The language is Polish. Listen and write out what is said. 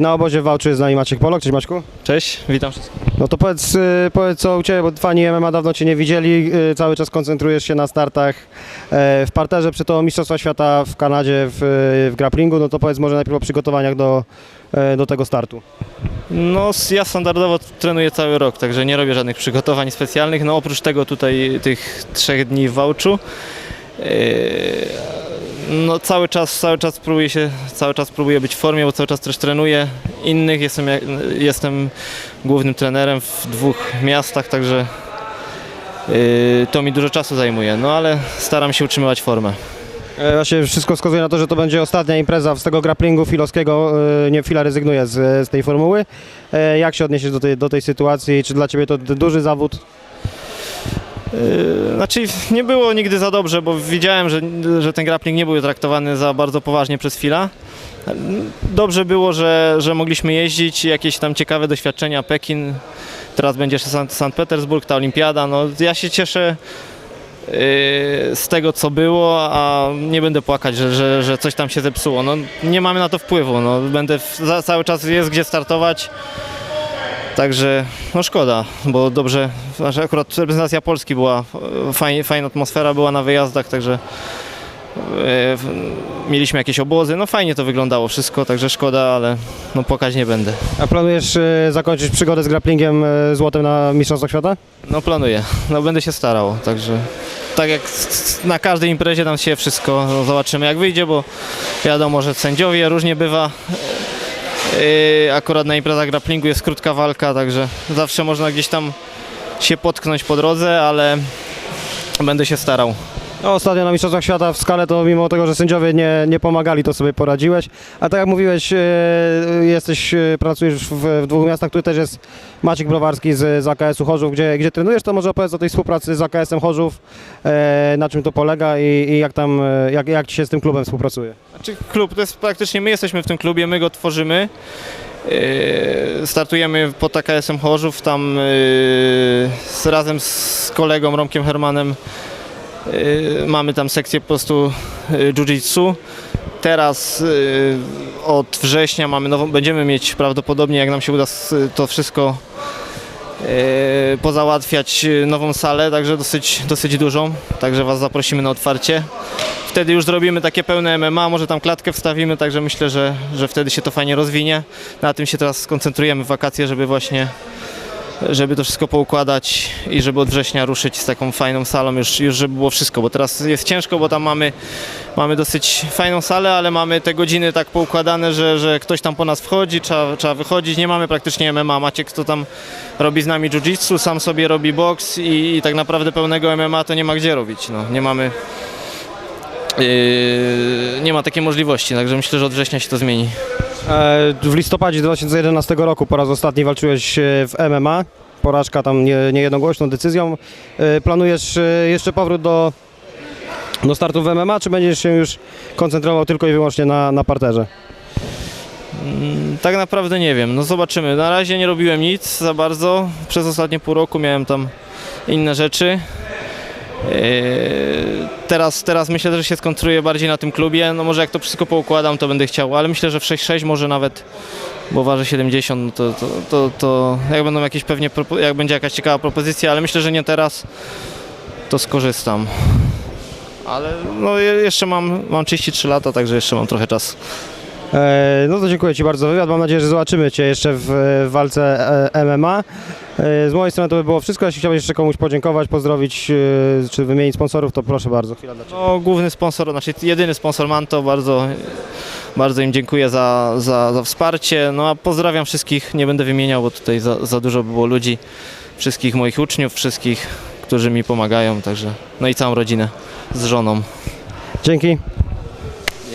Na obozie w Wałczy jest z nami Maciek Polok. Cześć Maćku. Cześć, witam wszystkich. No to powiedz, y, powiedz co u Ciebie, bo fani MMA dawno Cię nie widzieli. y, Cały czas koncentrujesz się na startach e, w parterze przy to Mistrzostwa Świata w Kanadzie w, w grapplingu. No to powiedz może najpierw o przygotowaniach do, e, do tego startu. No, s- ja standardowo trenuję cały rok, także nie robię żadnych przygotowań specjalnych. No, oprócz tego tutaj tych trzech dni w Wałczu. Yy, No, cały czas, cały czas próbuję się, cały czas próbuję być w formie, bo cały czas też trenuję innych. Jestem, jestem głównym trenerem w dwóch miastach, także yy, to mi dużo czasu zajmuje. No, ale staram się utrzymywać formę. E, Właśnie wszystko wskazuje na to, że to będzie ostatnia impreza z tego grapplingu filowskiego. E, Nie, Fila rezygnuje z, z tej formuły. E, Jak się odniesiesz do tej, do tej sytuacji? Czy dla Ciebie to duży zawód? Yy, Znaczy nie było nigdy za dobrze, bo widziałem, że, że ten grappling nie był traktowany za bardzo poważnie przez chwilę. Dobrze było, że, że mogliśmy jeździć, jakieś tam ciekawe doświadczenia, Pekin, teraz będzie Sankt Petersburg, ta olimpiada. No, ja się cieszę yy, z tego, co było, a nie będę płakać, że, że, że coś tam się zepsuło. No, nie mamy na to wpływu. No, będę w, cały czas jest gdzie startować. Także no szkoda, bo dobrze, znaczy akurat reprezentacja Polski była, fajnie, fajna atmosfera była na wyjazdach, także e, mieliśmy jakieś obozy, no fajnie to wyglądało wszystko, także szkoda, ale no płakać nie będę. A planujesz e, zakończyć przygodę z grapplingiem e, złotem na Mistrzostwach Świata? No planuję, no będę się starał, także tak jak na każdej imprezie tam się wszystko no, zobaczymy jak wyjdzie, bo wiadomo, że sędziowie różnie bywa. Yy, akurat na imprezach grapplingu jest krótka walka, także zawsze można gdzieś tam się potknąć po drodze, ale będę się starał. No, ostatnio na Mistrzostwach Świata w skale to mimo tego, że sędziowie nie, nie pomagali, to sobie poradziłeś. A tak jak mówiłeś, e, jesteś, e, pracujesz w, w dwóch miastach, tu też jest Maciek Browarski z, z AKS-u Chorzów, gdzie, gdzie trenujesz, to może opowiedz o tej współpracy z AKS-em Chorzów, e, na czym to polega i, i jak tam, jak, jak Ci się z tym klubem współpracuje. Znaczy klub to jest praktycznie my jesteśmy w tym klubie, my go tworzymy. Startujemy pod AKS-em Chorzów, tam z, razem z kolegą Romkiem Hermanem mamy tam sekcję po prostu yy, jiu-jitsu. Teraz yy, od września mamy nową, będziemy mieć prawdopodobnie, jak nam się uda to wszystko pozałatwiać, nową salę, także dosyć, dosyć dużą, także Was zaprosimy na otwarcie wtedy już zrobimy takie pełne MMA, może tam klatkę wstawimy, także myślę, że, że wtedy się to fajnie rozwinie. Na tym się teraz skoncentrujemy w wakacje, żeby właśnie żeby to wszystko poukładać i żeby od września ruszyć z taką fajną salą, już, już żeby było wszystko, bo teraz jest ciężko, bo tam mamy, mamy dosyć fajną salę, ale mamy te godziny tak poukładane, że, że ktoś tam po nas wchodzi, trzeba, trzeba wychodzić, nie mamy praktycznie MMA, Maciek to tam robi z nami jiu-jitsu, sam sobie robi boks i, i tak naprawdę pełnego MMA to nie ma gdzie robić, no, nie mamy Yy, nie ma takiej możliwości, także myślę, że od września się to zmieni. E, W listopadzie 2011 roku po raz ostatni walczyłeś e, w MMA. Porażka tam nie, niejednogłośną decyzją. E, Planujesz jeszcze powrót do, do startu w MMA, czy będziesz się już koncentrował tylko i wyłącznie na, na parterze? Mm, Tak naprawdę nie wiem, no zobaczymy. Na razie nie robiłem nic za bardzo. Przez ostatnie pół roku miałem tam inne rzeczy. Yy, Teraz, teraz myślę, że się skoncentruję bardziej na tym klubie. No może jak to wszystko poukładam, to będę chciał, ale myślę, że w 6-6 może nawet, bo waży 70, no to, to, to, to jak będą jakieś pewnie, jak będzie jakaś ciekawa propozycja, ale myślę, że nie teraz, to skorzystam. Ale no je- jeszcze mam, mam 33 lata, także jeszcze mam trochę czasu. E, No to dziękuję Ci bardzo za wywiad. Mam nadzieję, że zobaczymy Cię jeszcze w w walce e, MMA. E, Z mojej strony to by było wszystko. Jeśli chciałbyś jeszcze komuś podziękować, pozdrowić e, czy wymienić sponsorów, to proszę bardzo. Chwila dla Ciebie. No, główny sponsor, znaczy jedyny sponsor Manto, bardzo, bardzo im dziękuję za, za, za wsparcie. No a pozdrawiam wszystkich, nie będę wymieniał, bo tutaj za, za dużo było ludzi, wszystkich moich uczniów, wszystkich, którzy mi pomagają, także no i całą rodzinę z żoną. Dzięki.